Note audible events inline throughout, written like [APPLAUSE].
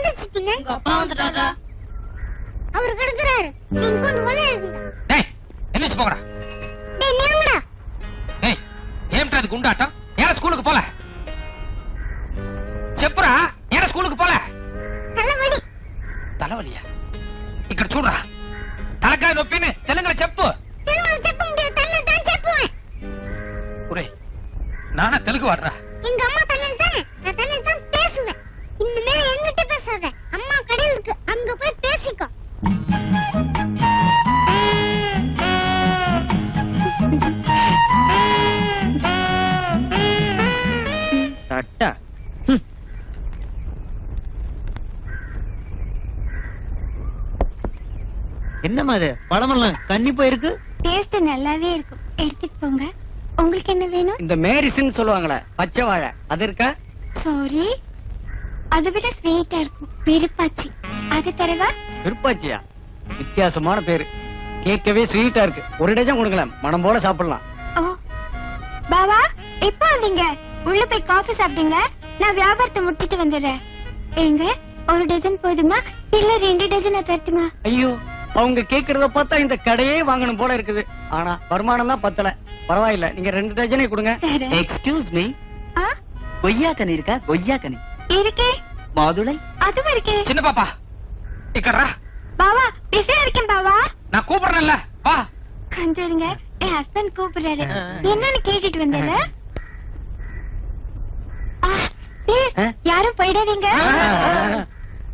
எந்திரிச்சிட்டீங்க? அப்பா வந்துட்டாரா? அவர் கிடக்குறாரு. அது குண்டாட்டம் ஸ்கூலுக்கு போல? செப்புடா யார ஸ்கூலுக்கு போல? தலைவலி. தலைவலியா? ఇక్కడ చూడరా తలకాయ నొప్పిని తెలంగాణ చెప్పు తెలంగాణ చెప్పు తన్న చెప్పు என்னம்மா அது பழமெல்லாம் கன்னி போயிருக்கு? டேஸ்ட் நல்லாவே இருக்கும் எடுத்துட்டு போங்க. உங்களுக்கு என்ன வேணும்? இந்த மேரிசின்னு சொல்லுவாங்களே பச்சை வாழை. அது இருக்கா? சாரி அதை விட ஸ்வீட்டா இருக்கும். விருப்பாச்சி அது தரவா? விருப்பாச்சியா வித்தியாசமான பேரு. கேட்கவே ஸ்வீட்டா இருக்கு. ஒரு டஜன் கொடுங்களேன். மனம் போல சாப்பிடலாம். ஓ. பாவா எப்போ வந்தீங்க? உள்ள போய் காஃபி சாப்பிடுங்க. நான் வியாபாரத்தை முடிச்சிட்டு வந்துடுறேன். ஏங்க ஒரு டஜன் போதுமா? இல்ல ரெண்டு டஜன் தரட்டுமா? ஐயோ அவங்க கேக்குறத பார்த்தா இந்த கடையே வாங்கணும் போல இருக்குது. ஆனா வருமானம் தான் பத்தல. பரவாயில்ல. நீங்க ரெண்டு டஜனே கொடுங்க. எக்ஸ்கியூஸ் மீ கொய்யா கனி இருக்கா? கொய்யா கனி இருக்கே. மாதுளை. அதுவும் இருக்கே. சின்ன பாப்பா இக்கறா பாவா பிஸியா இருக்கேன் பாவா. நான் கூப்பிடுறேன்ல வா. கொஞ்சம் என் ஹஸ்பண்ட் கூப்பிடுறாரு. என்னன்னு கேட்டுட்டு வந்தேல யாரும் போயிடாதீங்க.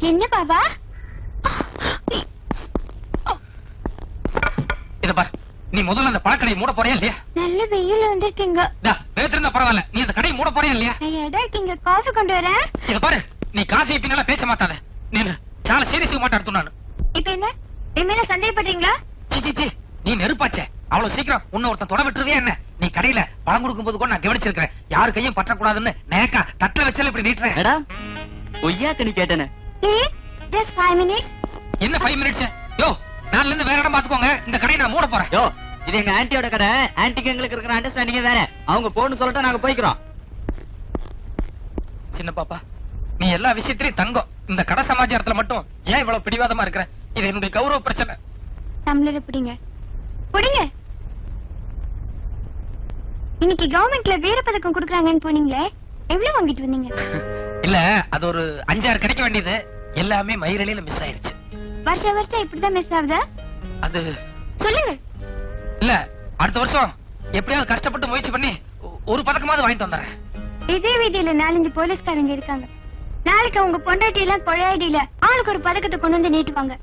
என்ன பாபா இத பார். நீ முதல்ல அந்த பழக்கடையை மூட போறியா இல்லையா? நல்ல வெயில் வந்திருக்கீங்க. நேத்து இருந்தா பரவாயில்ல. நீ அந்த கடையை மூட போறியா இல்லையா? எடா இருக்கீங்க? காஃபி கொண்டு வர இத பாரு. நீ காஃபி பின்னால பேச மாட்டாத. நீனு சால சீரியஸா மாட்டாடுத்து நான் இப்ப என்ன? என் சந்தேகப்படுறீங்களா? சி சி சி. நீ நெருப்பாச்சே. அவ்வளவு சீக்கிரம் உன்ன ஒருத்தன் தொட விட்டுருவியா என்ன? நீ கடையில பழம் கொடுக்கும் போது கூட நான் கவனிச்சிருக்கிறேன். யாரு கையும் பற்றக்கூடாதுன்னு நேக்கா தட்டுல வச்சால இப்படி நீட்டுறேன். மேடம் ஒய்யா தனி கேட்டேனே. என்ன ஃபைவ் மினிட்ஸ் யோ நாலுல இருந்து வேற இடம் பாத்துக்கோங்க இந்த கடையை நான் மூட போறேன். யோ இது எங்க ஆன்ட்டியோட கடை ஆன்ட்டிக்கு எங்களுக்கு இருக்கிற அண்டர்ஸ்டாண்டிங்கே வேற. அவங்க போன்னு சொல்லிட்டு நாங்க போய்க்கிறோம். சின்ன பாப்பா நீ எல்லா விஷயத்திலயும் தங்கம். இந்த கடை சமாச்சாரத்துல மட்டும் ஏன் இவ்வளவு பிடிவாதமா இருக்கிற? இது என்னுடைய கௌரவ பிரச்சனை. டம்ளரை பிடிங்க. பிடிங்க. இன்னைக்கு கவர்மெண்ட்ல வீர பதக்கம் கொடுக்கறாங்கன்னு போனீங்களே எவ்வளவு வாங்கிட்டு வந்தீங்க? [LAUGHS] இல்ல அது ஒரு அஞ்சாறு கிடைக்க வேண்டியது. எல்லாமே மயிரிலையில மிஸ் ஆயிருச்சு. வருஷம் வருஷம் இப்படிதான் மிஸ் ஆகுதா? அது சொல்லுங்க. இல்ல அடுத்த வருஷம் எப்படியாவது கஷ்டப்பட்டு முயற்சி பண்ணி ஒரு பதக்கமாவது வாங்கிட்டு வந்துடுறேன். இதே வீதியில நாலஞ்சு போலீஸ்காரங்க இருக்காங்க. நாளைக்கு உங்க பொண்டாட்டி எல்லாம் கொழையடியில ஆளுக்கு ஒரு பதக்கத்தை கொண்டு வந்து நீட்டுவாங்க.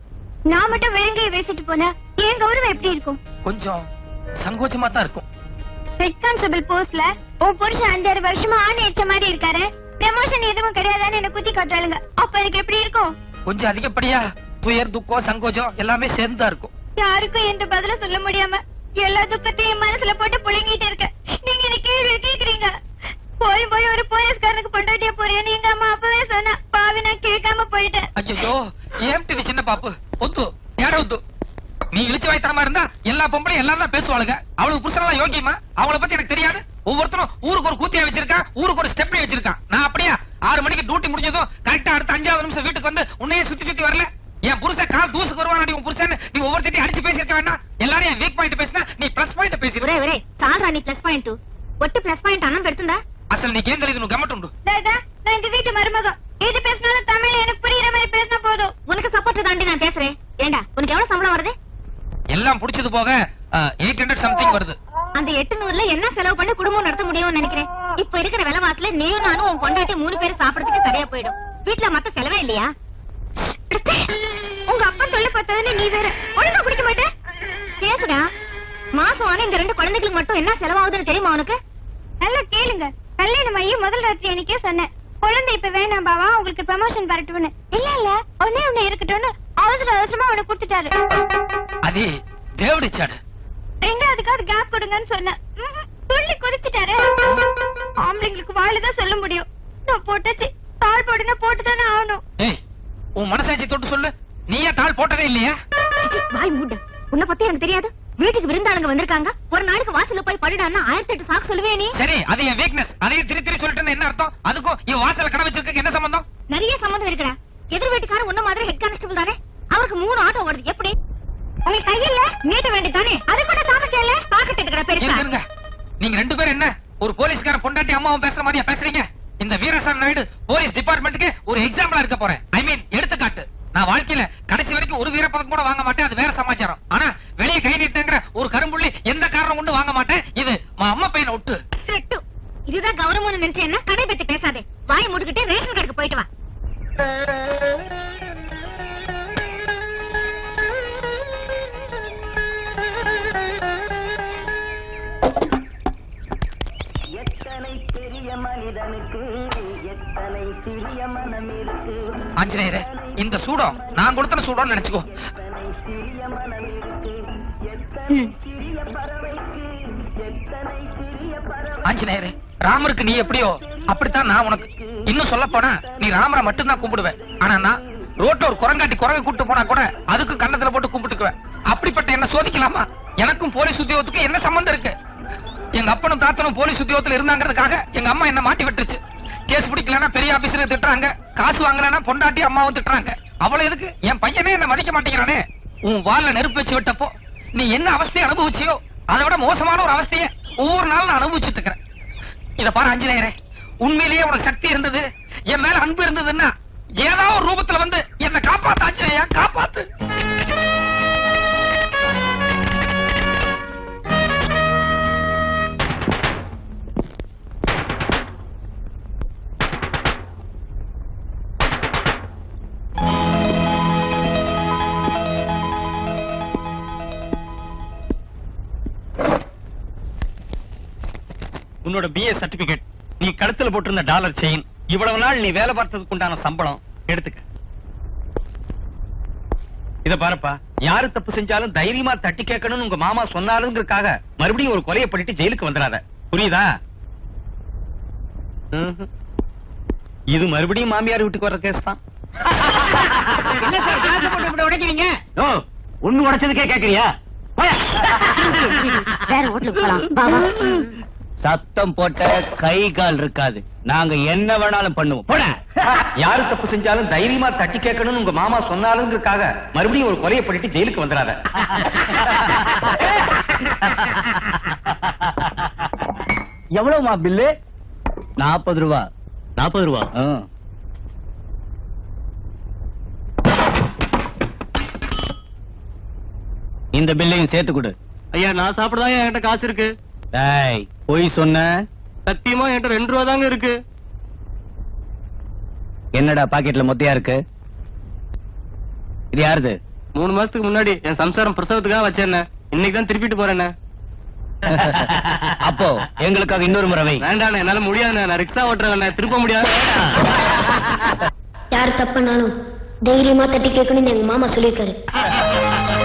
நான் மட்டும் விலங்கையை பேசிட்டு போனா என் கௌரவம் எப்படி இருக்கும்? கொஞ்சம் சங்கோச்சமா தான் இருக்கும். ஹெட் கான்ஸ்டபிள் போஸ்ட்ல உன் புருஷன் அஞ்சாறு வருஷமா ஆணை அடிச்ச மாதிரி இருக்காரு. ப்ரமோஷன் எதுவும் கிடையாதுன்னு என்ன குத்தி காட்டுறாளுங்க அப்ப எனக்கு எப்படி இருக்கும்? கொஞ்சம் அதிகப்படியா துயர் துக்கம் சங்கோஜம் எல்லாமே சேர்ந்தா இருக்கும். யாருக்கும் எந்த பதிலும் சொல்ல முடியாம எல்லா துக்கத்தையும் மனசுல போட்டு புழுங்கிட்டு இருக்க. நீங்க இந்த கேள்வி கேக்குறீங்க? போய் போய் ஒரு போலீஸ்காரனுக்கு பொண்டாட்டிய போறியோன்னு எங்க அம்மா அப்பவே சொன்னா. பாவி நான் கேட்காம போயிட்டேன். ஐயோ ஏம்டி சின்ன பாப்பு? ஒத்து யார ஒத்து. நீ இழிச்சு வாய்த்தனமா இருந்தா எல்லா பொம்பளையும் எல்லாரும் தான் பேசுவாளுங்க. அவளுக்கு புருஷனெல்லாம் யோகியமா? அவளை பத்தி எனக்கு தெரியாது. ஒவ்வொருத்தரும் ஊருக்கு ஒரு கூத்தியா வச்சிருக்கான் ஊருக்கு ஒரு ஸ்டெப்னி வச்சிருக்கான் நான் அப்படியா? ஆறு மணிக்கு டியூட்டி முடிஞ்சதும் கரெக்டா அடுத்த அஞ்சாவது நிமிஷம் வீட்டுக்கு வந்து உன்னையே சுத்தி சுத்தி வரல? என் புருஷன் கால் தூசுக்கு வருவான் உன் புருஷன் நீ ஒவ்வொருத்தையும் அடிச்சு பேசிருக்க வேண்டாம் எல்லாரும் என் வீக் பாயிண்ட் பேசினா நீ பிளஸ் பாயிண்ட் பேசி ఒరే ఒరే చాలరా నీ ప్లస్ పాయింట్ ఒట్టి ప్లస్ పాయింట్ అన్నం పెడుతుందా అసలు నీకేం తెలియదు నువ్వు గమ్మటుండు தாதா நான் இந்த வீட்டு மருமகம் எது பேசினாலும் தமிழ் எனக்கு புரியுற மாதிரி பேசினா போதும் உனக்கு சப்போர்ட் தாண்டி நான் பேசுறேன் ஏண்டா உனக்கு எவ்வளவு சம்பளம் வருது எல்லாம் புடிச்சது போக எயிட் ஹண்ட்ரட் சம்திங் வருது அந்த எட்டு நூறுல என்ன செலவு பண்ணி குடும்பம் நடத்த முடியும்னு நினைக்கிறேன் இப்ப இருக்கிற விலைவாசில நீயும் நானும் உன் பொண்டாட்டி மூணு பேரும் சாப்பிடறதுக்கு சரியா போயிடும் வீட்டுல மத்த செலவே இல்லையா அடச்சே, உங்க அப்பா சொல்ல பார்த்ததுன்னு நீ வேற ஒழுங்கா குடிக்க மாட்டேன் பேசுடா மாசம் ஆன இந்த ரெண்டு குழந்தைகளுக்கு மட்டும் என்ன செலவாகுதுன்னு தெரியுமா உனக்கு? நல்லா கேளுங்க. கல்யாணம் ஆகி முதல் ராத்திரி அன்னைக்கே சொன்னேன். குழந்தை இப்ப வேணாம் பாவா உங்களுக்கு ப்ரமோஷன் வரட்டும்னு. இல்ல இல்ல. ஒன்னே ஒண்ணு இருக்கட்டும்னு அவசர அவசரமா அவனை குடுத்துட்டாரு. அது தேவடிச்சாடு ரெண்டாவதுக்காவது கேப் கொடுங்கன்னு சொன்னேன். சொல்லி குறிச்சிட்டாரு ஆம்பளைங்களுக்கு வாயிலதான் சொல்ல முடியும். நான் போட்டாச்சு. தாழ் போடுங்க போட்டுதானே ஆகணும். உன் மனசாட்சி தொட்டு சொல்லு. நீயே தாள் போட்டதே இல்லையா? வாய் மூடு. உன்னை பத்தி எனக்கு தெரியாது. வீட்டுக்கு விருந்தாளுங்க வந்திருக்காங்க. ஒரு நாளைக்கு வாசல்ல போய் படுடான்னா ஆயிரத்தி எட்டு சாக்கு சொல்லுவே நீ. சரி அது என் வீக்னஸ் அதையும் திரி திரி சொல்லிட்டு என்ன அர்த்தம்? அதுக்கும் இவன் வாசல்ல கடை வச்சிருக்க என்ன சம்பந்தம்? நிறைய சம்மந்தம் இருக்குடா. எதிர் வீட்டு கான்ஸ்டபிள் தானே? அவருக்கு மூணு ஆட்டோ ஓடுது. எப்படி? உங்களுக்கு கையில நீட்ட வேண்டியதானே அது கூட சாமர்த்தியம் இல்ல பாக்கெட் இருக்கிற பெருசா. நீங்க ரெண்டு பேரும் என்ன? ஒரு போலீஸ்கார பொண்டாட்டி அம்மாவும் பேசுற மாதிரியா பேசுறீங்க? இந்த வீரசாமி நாயுடு போலீஸ் டிபார்ட்மெண்ட்டுக்கு ஒரு எக்ஸாம்பிளா இருக்க போறேன். ஐ மீன் எடுத்துக்காட்டு. நான் வாழ்க்கையில கடைசி வரைக்கும் ஒரு வீரப்பதம் கூட வாங்க மாட்டேன். அது வேற சமாச்சாரம். ஆனா வெளியே கை நீட்டுங்கிற ஒரு கரும்புள்ளி எந்த காரணம் கொண்டு வாங்க மாட்டேன். இது மா அம்மா பையனை விட்டு செட்டு. இதுதான் கௌரவம்னு நினைச்சேன்னா கடை பத்தி பேசாதே. வாய் மூடிக்கிட்டே ரேஷன் கடைக்கு போயிட்டு வா. [LAUGHS] ஆஞ்சநேயரே இந்த சூடம் நான் கொடுத்த சூடம்னு நினைச்சுக்கோ. ஆஞ்சநேயரே ராமருக்கு நீ எப்படியோ அப்படித்தான் நான் உனக்கு இன்னும் சொல்ல போனா நீ ராமரை மட்டும்தான் கும்பிடுவேன். ஆனா நான் ரோட்ல ஒரு குரங்காட்டி குரங்கை கூட்டு போனா கூட அதுக்கும் கண்ணத்துல போட்டு கும்பிட்டுக்குவேன். அப்படிப்பட்ட என்ன சோதிக்கலாமா? எனக்கும் போலீஸ் உத்தியோகத்துக்கு என்ன சம்பந்தம் இருக்கு? எங்க அப்பனும் தாத்தனும் போலீஸ் உத்தியோகத்தில் இருந்தாங்கிறதுக்காக எங்க அம்மா என்ன மாட்டி விட்டுருச்சு. கேஸ் பிடிக்கலன்னா பெரிய ஆபீசர் திட்டுறாங்க. காசு வாங்கலன்னா பொண்டாட்டி அம்மாவும் திட்டுறாங்க. அவ்வளவு எதுக்கு? என் பையனே என்ன மதிக்க மாட்டேங்கிறானே. உன் வால்ல நெருப்பு வச்சு விட்டப்போ நீ என்ன அவஸ்தையை அனுபவிச்சியோ அதை விட மோசமான ஒரு அவஸ்தையை ஒவ்வொரு நாளும் நான் அனுபவிச்சுட்டு இருக்கிறேன். இத பாரு அஞ்சலேயரே உண்மையிலேயே உனக்கு சக்தி இருந்தது என் மேல அன்பு இருந்ததுன்னா ஏதாவது ஒரு ரூபத்துல வந்து என்ன காப்பாத்து அஞ்சலேயா? காப்பாத்து. உன்னோட பிஏ சர்டிபிகேட் நீ கழுத்துல போட்டிருந்த டாலர் செயின் இவ்வளவு நாள் நீ வேலை பார்த்ததுக்கு உண்டான சம்பளம். எடுத்துக்க. இத பாருப்பா யாரு தப்பு செஞ்சாலும் தைரியமா தட்டி கேட்கணும்னு உங்க மாமா சொன்னாலுங்கிறதுக்காக மறுபடியும் ஒரு கொலையை பண்ணிட்டு ஜெயிலுக்கு வந்துடாத புரியுதா. இது மறுபடியும் மாமியார் வீட்டுக்கு வர கேஸ் தான். ஒண்ணு உடைச்சதுக்கே கேக்குறியா. வேற வீட்டுக்கு போலாம். பாபா சத்தம் போட்ட கை கால் இருக்காது. நாங்க என்ன வேணாலும் பண்ணுவோம். போட. [LAUGHS] யாரு தப்பு செஞ்சாலும் தைரியமா தட்டி கேட்கணும்னு உங்க மாமா சொன்னாலுங்கிறதுக்காக மறுபடியும் ஒரு கொலையை பண்ணிட்டு ஜெயிலுக்கு வந்துடாத [LAUGHS] எவ்வளவுமா பில்லு? நாற்பது ரூபா. நாற்பது ரூபா? இந்த பில்லையும் சேர்த்து கொடு. ஐயா நான் சாப்பிடதான் என்கிட்ட காசு இருக்கு. டேய் பொய் சொன்ன சத்தியமா என்கிட்ட ரெண்டு ரூபா தாங்க இருக்கு. என்னடா பாக்கெட்ல மொத்தையா இருக்கு? இது யாருது? மூணு மாசத்துக்கு முன்னாடி என் சம்சாரம் பிரசவத்துக்காக வச்சேன் இன்னைக்கு தான் திருப்பிட்டு போறேன் [LAUGHS] அப்போ எங்களுக்காக இன்னொரு முறை வை. வேண்டாண்ணே என்னால முடியாது நான் ரிக்ஷா ஓட்டுறேன் திருப்ப முடியாது. யார் தப்புனாலும் தைரியமா தட்டி கேட்கணும்னு எங்க மாமா சொல்லியிருக்காரு. [LAUGHS]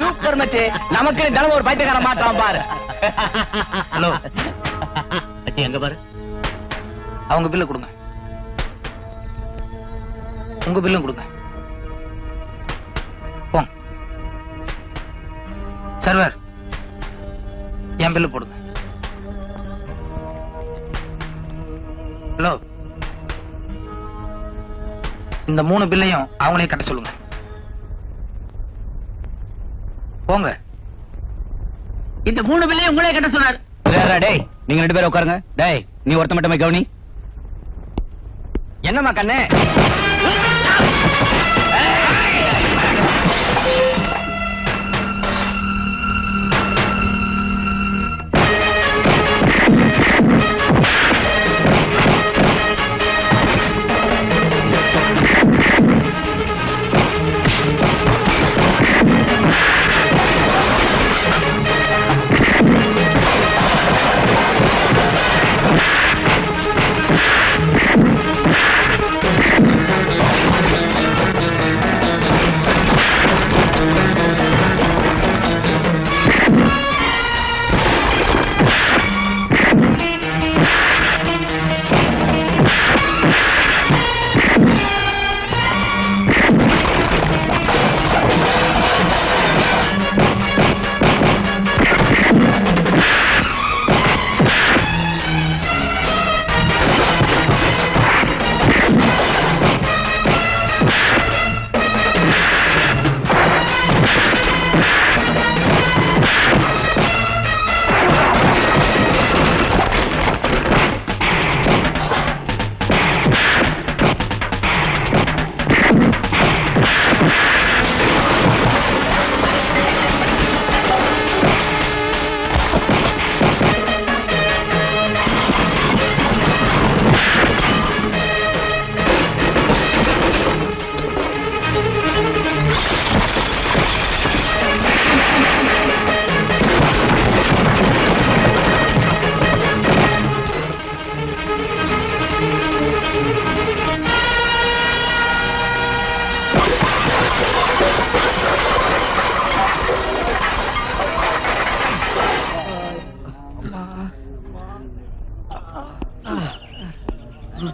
சூப்பர் மச்சி. நமக்கு தினமும் ஒரு பைத்தியக்கார மாட்டான் பாரு. ஹலோ. மச்சி எங்க பாரு? அவங்க பில்ல கொடுங்க. உங்க பில்லும் கொடுங்க. போங்க. சர்வர் என் பில்லு போடுங்க. ஹலோ. இந்த மூணு பில்லையும் அவங்களே கட்ட சொல்லுங்க. போங்க. இந்த மூணு பில்லையும் உங்களே கட்ட சொன்னார். டேய் நீங்க ரெண்டு பேரும் உட்காருங்க. டேய் நீ ஒருத்த மட்டுமே கவனி. என்னம்மா கண்ணே?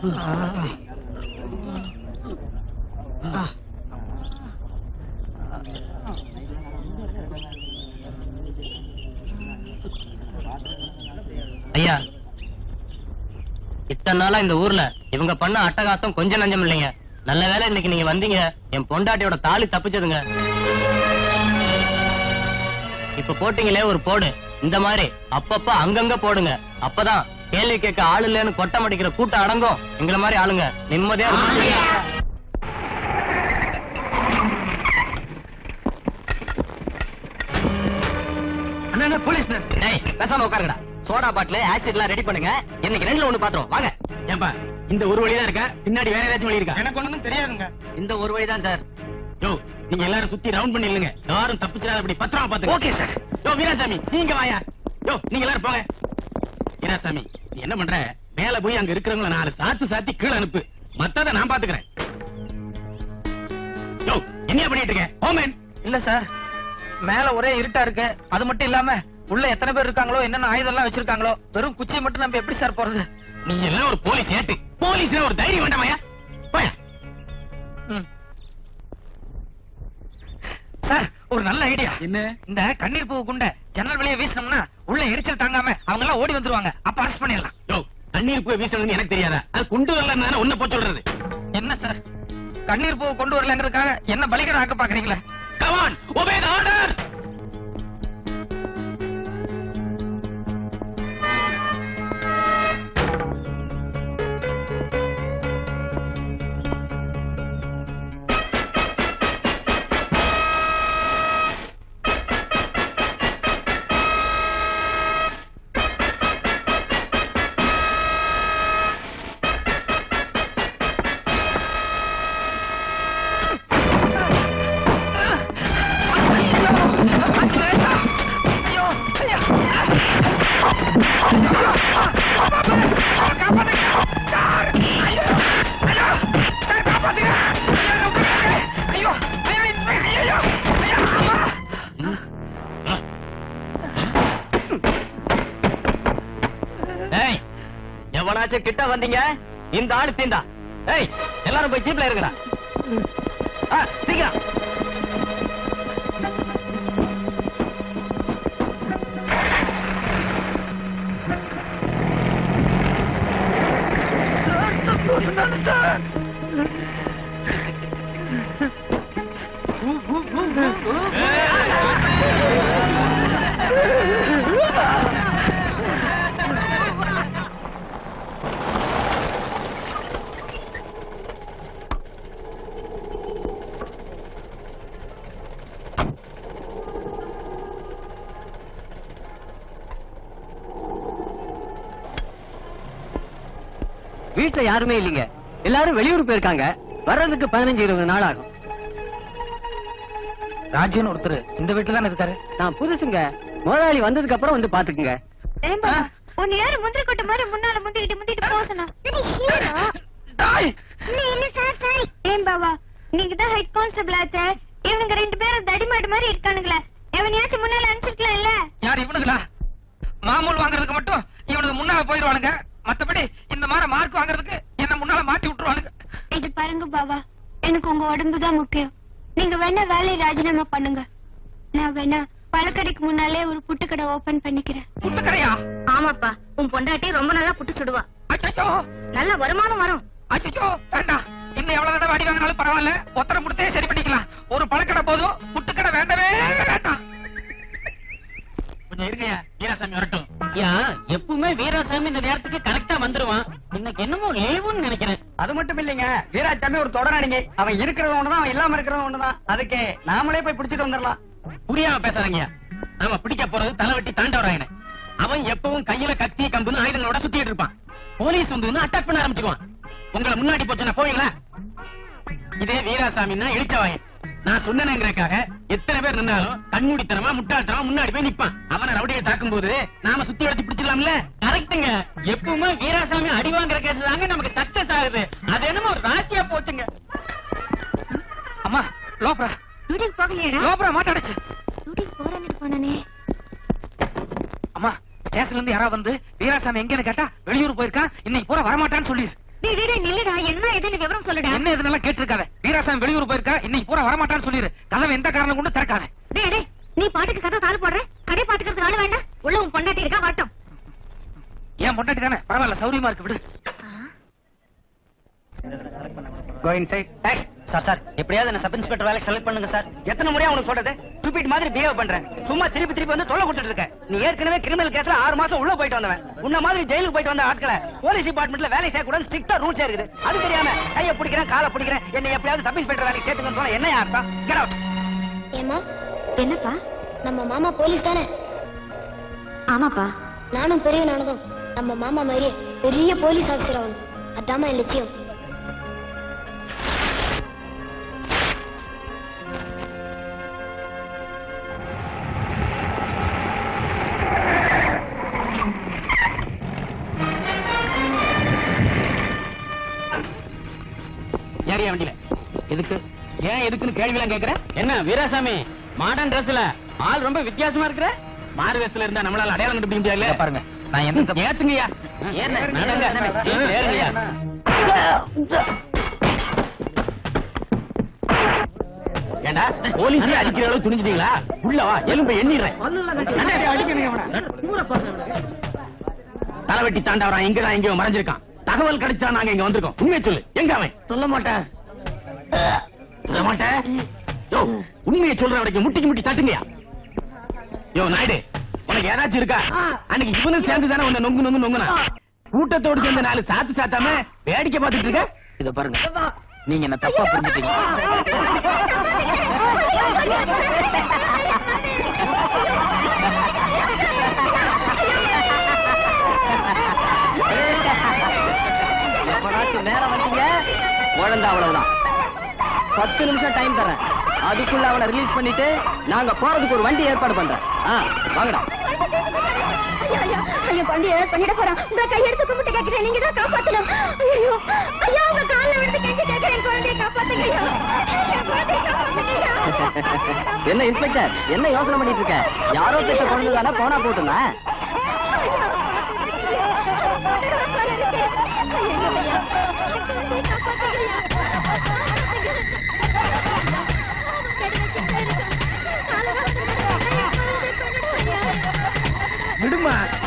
ஐயா இத்தனை நாளா இந்த ஊர்ல இவங்க பண்ண அட்டகாசம் கொஞ்சம் நஞ்சம் இல்லைங்க. நல்ல வேளை இன்னைக்கு நீங்க வந்தீங்க. என் பொண்டாட்டியோட தாலி தப்பிச்சதுங்க. இப்ப போட்டீங்களே ஒரு போடு. இந்த மாதிரி அப்பப்ப அங்கங்க போடுங்க. அப்பதான் கேள்வி கேட்க ஆள் இல்லைன்னு கொட்டம் அடிக்கிற கூட்டம் அடங்கும். எங்களை மாதிரி ஆளுங்க. நிம்மதியா போலீஸ் பேசாம உட்காருங்கடா. சோடா பாட்டில் ஆசிட் எல்லாம் ரெடி பண்ணுங்க. இன்னைக்கு ரெண்டுல ஒண்ணு பாத்துறோம் வாங்க. ஏன்பா இந்த ஒரு வழிதான் இருக்கா? பின்னாடி வேற ஏதாச்சும் வழி இருக்கா? எனக்கு ஒண்ணும் தெரியாதுங்க. இந்த ஒரு வழிதான் சார். யோ நீங்க எல்லாரும் சுத்தி ரவுண்ட் பண்ணி இல்லங்க. யாரும் தப்பிச்சிடாத அப்படி பத்திரமா பாத்துங்க. Okay sir. யோ வீராசாமி நீங்க வாயா. யோ நீங்க எல்லாரும் போங்க. வீராசாமி நீ என்ன பண்ற? மேல போய் அங்க இருக்கிறவங்கள நாலு சாத்து சாத்தி கீழே அனுப்பு. மத்தத நான் பாத்துக்கிறேன். யோ என்ன பண்ணிட்டு இருக்க? ஓமன் இல்ல சார் மேல ஒரே இருட்டா இருக்கு. அது மட்டும் இல்லாம உள்ள எத்தனை பேர் இருக்காங்களோ என்னென்ன ஆயுதம் எல்லாம் வச்சிருக்காங்களோ வெறும் குச்சியை மட்டும் நம்ம எப்படி சார் போறது? நீ எல்லாம் ஒரு போலீஸ் ஏட்டு. போலீஸ் ஒரு தைரியம் வேண்டாமாயா போயா. ம். சார் ஒரு நல்ல ஐடியா என்ன? இந்த கண்ணீர் பூ குண்ட ஜன்னல் வெளியே வீசினோம்னா உள்ள எரிச்சல் தாங்காம அவங்க எல்லாம் ஓடி வந்துருவாங்க. அப்ப அரெஸ்ட் பண்ணிடலாம். யோ தண்ணீர் போய் வீசணும்னு எனக்கு தெரியாதா? அது கொண்டு வரலன்னு உன்ன போய் சொல்றது. என்ன சார்? கண்ணீர் பூ கொண்டு வரலன்றதுக்காக என்ன பலிகர ஆக்க பாக்குறீங்களா Come on, obey எவனாச்சும் கிட்ட வந்தீங்க? இந்த ஆளு தீந்தா. ஏய் எல்லாரும் போய் ஜீப்ல இருக்குடா சீக்கிரம். வீட்டுல யாருமே இல்லைங்க. எல்லாரும் வெளியூர் போயிருக்காங்க. வர்றதுக்கு பதினஞ்சு இருபது நாள் ஆகும். ராஜன் ஒருத்தர் இந்த வீட்டுல தானே இருக்காரு? நான் புதுசுங்க. முதலாளி வந்ததுக்கு அப்புறம் வந்து பாத்துக்குங்க. ஏம்பா உன்னை யாரு முந்திரி கொட்டை மாதிரி முன்னால முந்திக்கிட்டு சொன்னா? டாய்! ஏன் பாவா நீங்க தான் ஹெட் கான்ஸ்டபிள் ஆச்சே? இவனுங்க ரெண்டு பேரும் தடிமாடு மாதிரி இருக்கானுங்களே. எவனையாச்சும் முன்னால அனுப்பிச்சிருக்கலாம் இல்ல யார் இவனுங்களா? மாமூல் வாங்குறதுக்கு மட்டும் இவனுக்கு முன்னால போயிருவானுங்க. மத்தபடி இந்த மாதிரி மார்க் வாங்குறதுக்கு என்ன முன்னால மாட்டி விட்டுருவானுங்க இது பாருங்க பாவா எனக்கு உங்க உடம்பு தான் முக்கியம். நீங்க வேணா வேலையை ராஜினாமா பண்ணுங்க. நான் வேணா பழக்கடைக்கு முன்னாலே ஒரு புட்டுக்கடை ஓபன் பண்ணிக்கிறேன். புட்டுக்கடையா? ஆமாப்பா உன் பொண்டாட்டி ரொம்ப நல்லா புட்டு சுடுவா. அச்சோ நல்ல வருமானம் வரும். அச்சோ வேண்டாம் இன்னும் எவ்வளவு தடவை அடி வாங்கினாலும் பரவாயில்ல. ஒத்தரை கொடுத்தே சரி பண்ணிக்கலாம். ஒரு பழக்கடை போதும் புட்டுக்கடை வேண்டவே வேண்டாம். கொஞ்சம் இருங்கய்யா. வீராசாமி வரட்டும். எப்பவுமே வீராசாமி இந்த நேரத்துக்கு கரெக்டா வந்துருவான். இன்னைக்கு என்னமோ லேவுன்னு நினைக்கிறேன். அது மட்டும் இல்லைங்க. வீராசாமி ஒரு தொடரானிங்க அவன் இருக்கிறது ஒண்ணுதான் அவன் இல்லாம இருக்கிறது ஒண்ணுதான். அதுக்கு நாமளே போய் பிடிச்சிட்டு வந்துடலாம். புரியாம பேசாதீங்க. நாம பிடிக்க போறது தலைவெட்டி தாண்டவராயன அவன் எப்பவும் கையில கத்தி கம்புன்னு ஆயுதங்களோட சுத்திட்டு இருப்பான். போலீஸ் வந்து அட்டாக் பண்ண ஆரம்பிச்சுக்குவான் உங்களை முன்னாடி போச்சுன்னா போவீங்களா? இதே வீராசாமின்னா இழிச்சவாயன் நான் சொன்னேங்கிறதுக்காக எத்தனை பேர் நின்னாலும் கண்மூடித்தனமா முட்டாள்தனமா முன்னாடி போய் நிப்பான். அவனை ரவுடியை தாக்கும் போது நாம சுத்தி வச்சு பிடிச்சிடலாம்ல? கரெக்ட்டுங்க. எப்பவுமே வீராசாமி அடி வாங்குற கேஸ் தாங்க நமக்கு சக்சஸ் ஆகுது. அது என்னமோ ஒரு ராசியா போச்சுங்க. அம்மா லோப்ரா. டியூட்டிக்கு போகலையடா. லோப்ரா மாட்டாடுச்சு டியூட்டிக்கு போறேன்னு போனானே அம்மா ஸ்டேஷன்ல இருந்து யாரா வந்து வீராசாமி எங்கன்னு கேட்டா வெளியூர் போயிருக்கான். இன்னைக்கு பூரா வரமாட்டான்னு சொல்லி டேய் டேய் டேய், நில்லுடா. என்ன ஏதுன்னு விவரம் சொல்லுடா. என்ன இதெல்லாம் கேட்டிருக்காத. வீராசாமி வெளியூர் போயிருக்கா? இன்னைக்கு பூரா வரமாட்டான்னு சொல்லிரு. கதவை எந்த காரணம் கொண்டு திறக்காத. டேய் டேய் நீ பாட்டுக்கு கதை போடுற? கடை பாத்துக்கிறதுக்கு ஆளு வேண்டாம். உள்ள உன் பொண்டாட்டி இருக்கா வரட்டும். ஏன் பொண்டாட்டி தானே? பரவாயில்ல சௌரியமா இருக்கு விடு. சார் சார் எப்படியாவது என்ன சப் இன்ஸ்பெக்டர் வேலைக்கு செலக்ட் பண்ணுங்க சார். எத்தனை முறையா உனக்கு சொல்றது? ஸ்டூபிட் மாதிரி பிஹேவ் பண்றேன். சும்மா திருப்பி திருப்பி வந்து தொல்லை கொடுத்துட்டு இருக்க. நீ ஏற்கனவே கிரிமினல் கேஸ்ல ஆறு மாசம் உள்ள போயிட்டு வந்தவன். உன்ன மாதிரி ஜெயிலுக்கு போயிட்டு வந்த ஆட்களை போலீஸ் டிபார்ட்மெண்ட்ல வேலை செய்ய கூட ஸ்ட்ரிக்டா ரூல்ஸ் இருக்குது. அது தெரியாம கையை பிடிக்கிறேன் காலை பிடிக்கிறேன். என்ன எப்படியாவது சப் இன்ஸ்பெக்டர் வேலைக்கு சேர்த்துக்கன்னு சொன்னா என்ன அர்த்தம்? கெட் அவுட் ஏமா என்னப்பா? நம்ம மாமா போலீஸ் தானே? ஆமாப்பா. நானும் பெரிய நானதும் நம்ம மாமா மாதிரியே பெரிய போலீஸ் ஆபீசர் ஆகணும். அதாம்மா என் லட்சியம். எதுக்கு? ஏன் எதுக்குன்னு கேள்வி எல்லாம் கேக்குற? என்ன வீராசாமி மாடர்ன் ட்ரெஸ்ல ஆள் ரொம்ப வித்தியாசமா இருக்கிற? மாறு வேஷத்துல இருந்தா நம்மளால அடையாளம் கண்டுபிடிக்க முடியாது பாருங்க. நான் தப்பு- ஏத்துங்கய்யா. ஏண்டா போலீஸே அடிக்கிற அளவு துணிஞ்சிட்டீங்களா? உள்ள வா எலும்பை எண்ணிடுறேன். தலைவெட்டி தாண்டவரான் எங்கதான் எங்கேயோ மறைஞ்சிருக்கான். தகவல் கிடைச்சா நாங்க இங்க வந்திருக்கோம். உண்மையை சொல்லு. எங்க அவன்? சொல்ல மாட்டேன். உண்மையை சொல்ற வரைக்கும் முட்டிக்கு முட்டி தட்டுங்கயா? யோ நாயுடு உனக்கு ஏதாச்சும் இருக்கா? அன்னைக்கு இவனும் சேர்ந்து தானே உன்னை நொங்கு நொங்கு நொங்குனா? கூட்டத்தோடு சேர்ந்து நாலு சாத்து சாத்தாம வேடிக்கை பார்த்துட்டு இருக்க? இத பாருங்க. நீங்க என்ன தப்பா புரிஞ்சுட்டீங்க? நேரம் வந்தீங்க? குழந்தை அவ்வளவுதான். பத்து நிமிஷம் டைம் தரேன் அதுக்குள்ள அவனை ரிலீஸ் பண்ணிட்டு நாங்க போறதுக்கு ஒரு வண்டி ஏற்பாடு பண்றேன். ஆ, வாங்கடா. ஐயோ பண்டி ஏதாவது பண்ணிட போறான். உங்க கையெடுத்து கும்பிட்டு கேட்கிறேன். நீங்க தான் காப்பாத்தணும். ஐயோ ஐயா உங்க கால்ல விழுந்து கெஞ்சி கேட்கிறேன். குழந்தைய காப்பாத்துங்க ஐயா. என் குழந்தைய காப்பாத்துங்க ஐயா. என்ன இன்ஸ்பெக்டர் என்ன யோசனை பண்ணிட்டு இருக்க? யாரோ பெற்ற குழந்தை தானே போனா போட்டுங்க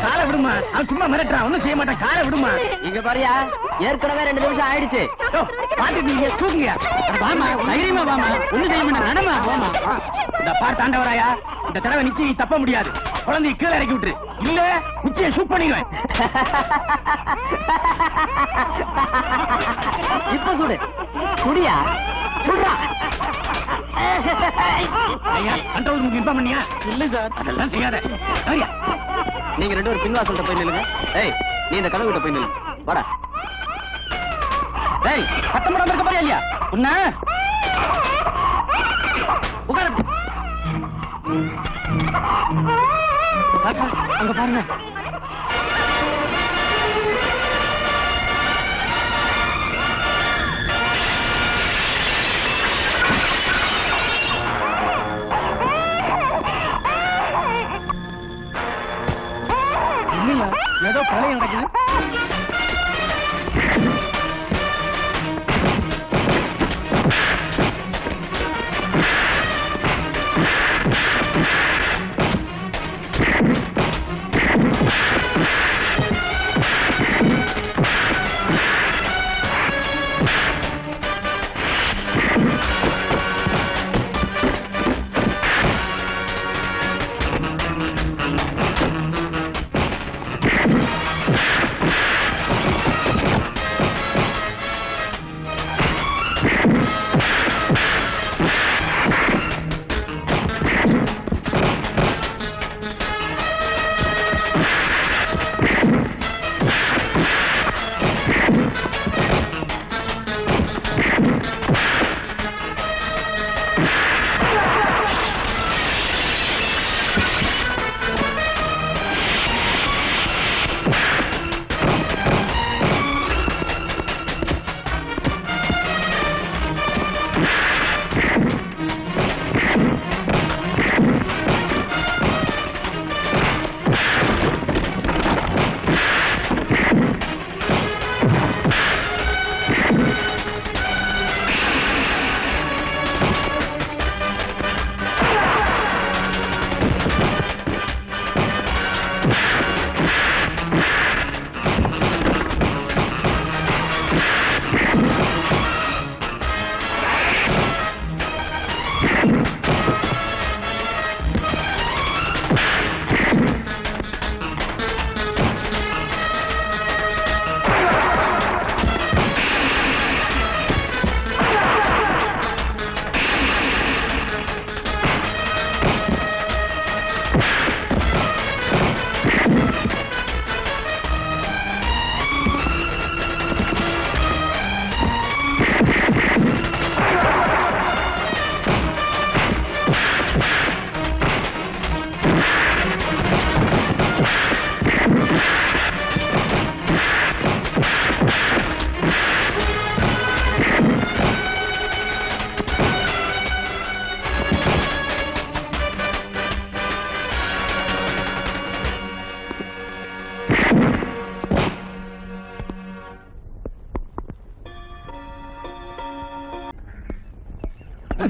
காலை விடுமா? அவன் சும்மா மிரட்டுறான். ஒண்ணும் செய்ய மாட்டான். காலை விடுமா? இங்க பாரியா ஏற்கனவே ரெண்டு நிமிஷம் ஆயிடுச்சு. பாத்துட்டு நீங்க தூக்குங்க. வாமா தைரியமா வாமா. ஒண்ணும் செய்ய மாட்டேன். நடமா போமா இந்த பார் தாண்டவராயா? இந்த தடவை நிச்சயம் தப்ப முடியாது. குழந்தைய கீழே இறக்கி விட்டுரு. இல்ல உச்சியை ஷூட் பண்ணிடுவேன். இப்ப சுடு. சுடியா? சுடுறா. ஐயா கண்ட்ரோல் ரூமுக்கு இன்ஃபார்ம் பண்ணியா? இல்ல சார். அதெல்லாம் செய்யாத. சரியா? நீங்க ரெண்டு பேரும் பின்வாசல்கிட்ட போய் நில்லுங்க. ஏய் நீ இந்த கதவு கிட்ட போய் நில்லு. வாடா. ஏய் பத்தம் படம் இருக்க போறியா இல்லையா? உன்ன? உட்கார. அங்க பாருங்க. ஏதோ கொலை நடக்குது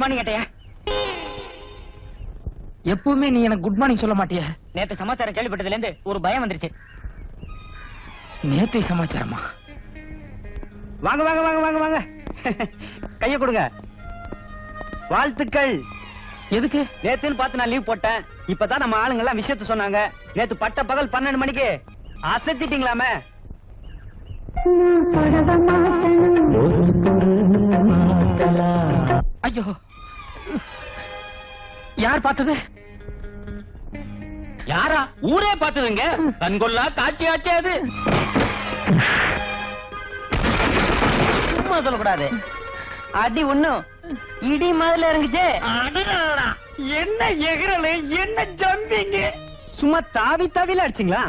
மார்னிங் ஏட்டையா எப்பவுமே நீ எனக்கு குட் மார்னிங் சொல்ல மாட்டிய. நேத்து சமாச்சாரம் கேள்விப்பட்டதுல இருந்து ஒரு பயம் வந்துருச்சு. நேத்தை சமாச்சாரமா? வாங்க வாங்க வாங்க வாங்க வாங்க. கைய கொடுங்க. வாழ்த்துக்கள். எதுக்கு? நேத்துன்னு பார்த்து நான் லீவ் போட்டேன். இப்பதான் நம்ம ஆளுங்க எல்லாம் விஷயத்த சொன்னாங்க. நேத்து பட்ட பகல் பன்னெண்டு மணிக்கு. அசத்திட்டீங்களாமே. ஐயோ. யார் பார்த்தது? யாரா? ஊரே பார்த்ததுங்க. கண்கொள்ளா காட்சி ஆச்சு அது. சும்மா சொல்லக்கூடாது. அடி ஒண்ணும் இடி மாதிரி இறங்குச்சு. என்ன எகரல என்ன ஜம்பிங்க? சும்மா தாவி தாவில அடிச்சிங்களா?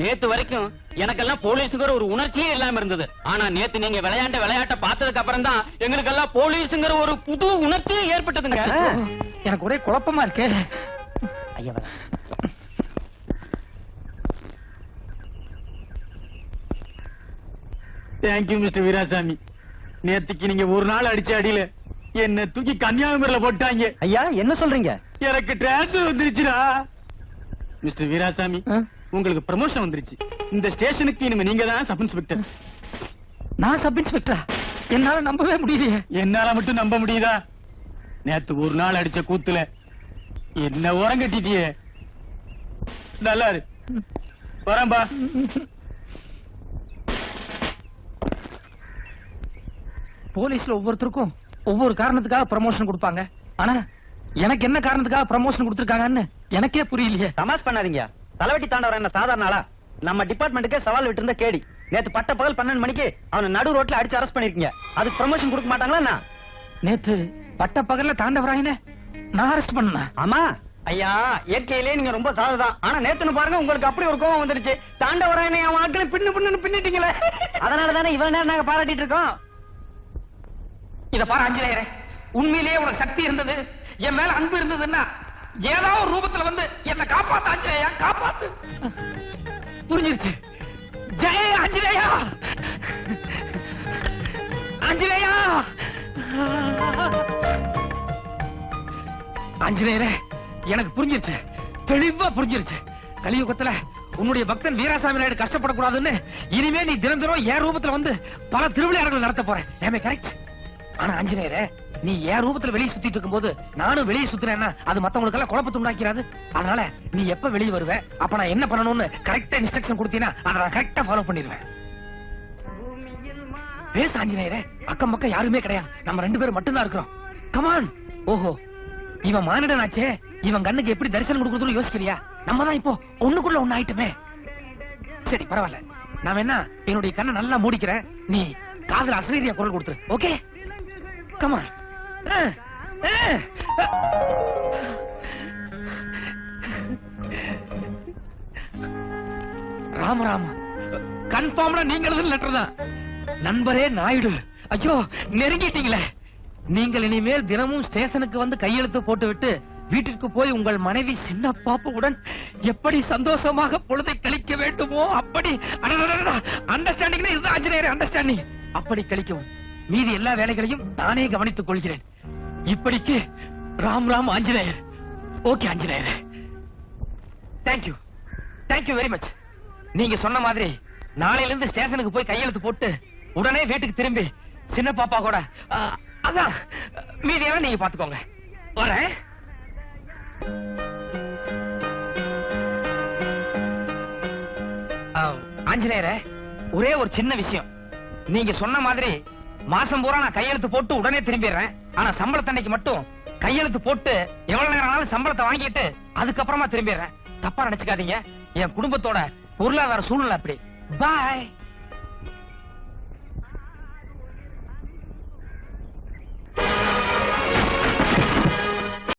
நேத்து வரைக்கும் எனக்கெல்லாம் போலீஸுங்கிற ஒரு உணர்ச்சியே இல்லாம இருந்தது. ஆனா நேத்து நீங்க விளையாண்ட விளையாட்ட பார்த்ததுக்கு அப்புறம் தான் எங்களுக்கெல்லாம் போலீஸுங்கிற ஒரு புது உணர்ச்சியே ஏற்பட்டதுங்க. எனக்கு ஒரே குழப்பமா இருக்கு. ஐயா தேங்க்யூ மிஸ்டர் வீராசாமி நேத்துக்கு நீங்க ஒரு நாள் அடிச்ச அடியில என்ன தூக்கி கன்னியாகுமரியில போட்டாங்க ஐயா என்ன சொல்றீங்க? எனக்கு டிரான்ஸ்பர் வந்துருச்சுடா. மிஸ்டர் வீராசாமி? உங்களுக்கு ப்ரமோஷன் வந்துருச்சு. இந்த ஸ்டேஷனுக்கு இனிமே நீங்க தான் சப் இன்ஸ்பெக்டர் நான் சப் இன்ஸ்பெக்டரா என்னால நம்பவே முடியலையே. என்னால மட்டும் நம்ப முடியுதா? நேத்து ஒரு நாள் அடிச்ச கூத்துல என்ன உரம் கட்டிட்டியே நல்லா இரு. வரேன்பா. போலீஸ்ல ஒவ்வொருத்தருக்கும் ஒவ்வொரு காரணத்துக்காக ப்ரமோஷன் கொடுப்பாங்க. ஆனா எனக்கு என்ன காரணத்துக்காக ப்ரமோஷன் கொடுத்திருக்காங்கன்னு எனக்கே புரியலையே. தமாஸ் பண்ணாதீங்க. தலைவட்டி தாண்டவர் என்ன சாதாரண ஆளா? நம்ம டிபார்ட்மெண்ட்டுக்கே சவால் விட்டு இருந்த கேடி. நேத்து பட்ட பகல் பன்னெண்டு மணிக்கு அவனை நடு ரோட்ல அடிச்சு அரெஸ்ட் பண்ணிருக்கீங்க. அதுக்கு ப்ரமோஷன் கொடுக்க மாட்டாங்களா? நேத்து பட்ட பகல்ல தாண்டவராயினே நான் அரெஸ்ட் பண்ண ஆமா. ஐயா இயற்கையிலே நீங்க ரொம்ப சாதுதான். ஆனா நேத்துன்னு பாருங்க உங்களுக்கு அப்படி ஒரு கோவம் வந்துருச்சு. தாண்டவராயனை அவன் ஆட்களை பின்னு பின்னு பின்னிட்டீங்களே. அதனால தானே இவ்வளவு நேரம் நாங்க பாராட்டிட்டு இருக்கோம். இத பாரு ஆஞ்சநேயரே. உண்மையிலேயே உனக்கு சக்தி இருந்தது. என் மேல அன்பு இருந்ததுன்னா ஏதாவது ஒரு ரூபத்துல வந்து என்ன காப்பாத்து ஆஞ்சநேயா காப்பாத்து. புரிஞ்சிருச்சு. ஜெய ஆஞ்சநேயா. ஆஞ்சநேயா. ஆஞ்சநேயரே எனக்கு புரிஞ்சிருச்சு. தெளிவா புரிஞ்சிருச்சு. கலியுகத்துல உன்னுடைய பக்தன் வீராசாமி நாயுடு கஷ்டப்படக்கூடாதுன்னு இனிமே நீ தினம் தினம் என் ரூபத்துல வந்து பல திருவிளையாடல்கள் நடத்த போறேன் ஏமே கரெக்ட் ஆனா ஆஞ்சநேயரே நீ என் ரூபத்துல வெளியே சுத்திட்டு இருக்கும்போது நானும் வெளியே சுத்தினேன்னா அது மத்தவங்களுக்கு எல்லாம் குழப்பத்தை உண்டாக்கிறாது. அதனால நீ எப்ப வெளியே வருவ? அப்ப நான் என்ன பண்ணணும்னு கரெக்டா இன்ஸ்ட்ரக்ஷன் கொடுத்தீங்கன்னா அதை நான் கரெக்டா ஃபாலோ பண்ணிடுவேன். பேச ஆஞ்சநேயரே. அக்கம் பக்கம் யாருமே கிடையாது. நம்ம ரெண்டு பேரும் மட்டும்தான் இருக்கிறோம். கமான் ஓஹோ. இவன் மானிடனாச்சே. இவன் கண்ணுக்கு எப்படி தரிசனம் கொடுக்கறதுன்னு யோசிக்கிறியா? நம்ம தான் இப்போ ஒண்ணுக்குள்ள ஒண்ணு ஆயிட்டுமே சரி பரவாயில்ல. நான் என்ன என்னுடைய கண்ணை நல்லா மூடிக்கிறேன். நீ காதல் அசரீதியா குரல் கொடுத்துரு. Okay come on Rama Rama. கன்ஃபார்ம்டா நீங்க எழுதுன லெட்டர் தான். நண்பரே நாயுடு. ஐயோ நெருங்கிட்டீங்களே. நீங்கள் இனிமேல் தினமும் ஸ்டேஷனுக்கு வந்து கையெழுத்து போட்டுவிட்டு வீட்டிற்கு போய் உங்கள் மனைவி சின்ன பாப்புவுடன் எப்படி சந்தோஷமாக பொழுதை கழிக்க வேண்டுமோ அப்படி அண்டர்ஸ்டாண்டிங் இதுதான் ஆஞ்சநேயர் அண்டர்ஸ்டாண்டிங் அப்படி கழிக்கவும். மீதி எல்லா வேலைகளையும் நானே கவனித்துக் கொள்கிறேன். இப்படிக்கு Ram Ram Anjaneyar. Okay Anjaneyar. Thank you thank you very much நீங்க சொன்ன மாதிரி நாளையில இருந்து ஸ்டேஷனுக்கு போய் கையெழுத்து போட்டு உடனே வீட்டுக்கு திரும்பி சின்ன பாப்பா கூட அதான் மீதியெல்லாம் நீங்க பாத்துக்கோங்க. வரேன். ஆஞ்சநேயரே ஒரே ஒரு சின்ன விஷயம். நீங்க சொன்ன மாதிரி மாசம் பூரா நான் கையெழுத்து போட்டு உடனே திரும்பிடுறேன். ஆனா சம்பளத்தன்னைக்கு மட்டும் கையெழுத்து போட்டு எவ்வளவு நேரம் ஆனாலும் சம்பளத்தை வாங்கிட்டு அதுக்கப்புறமா திரும்பிடுறேன். தப்பா நினைச்சுக்காதீங்க. என் குடும்பத்தோட பொருளாதார சூழ்நிலை அப்படி. பாய்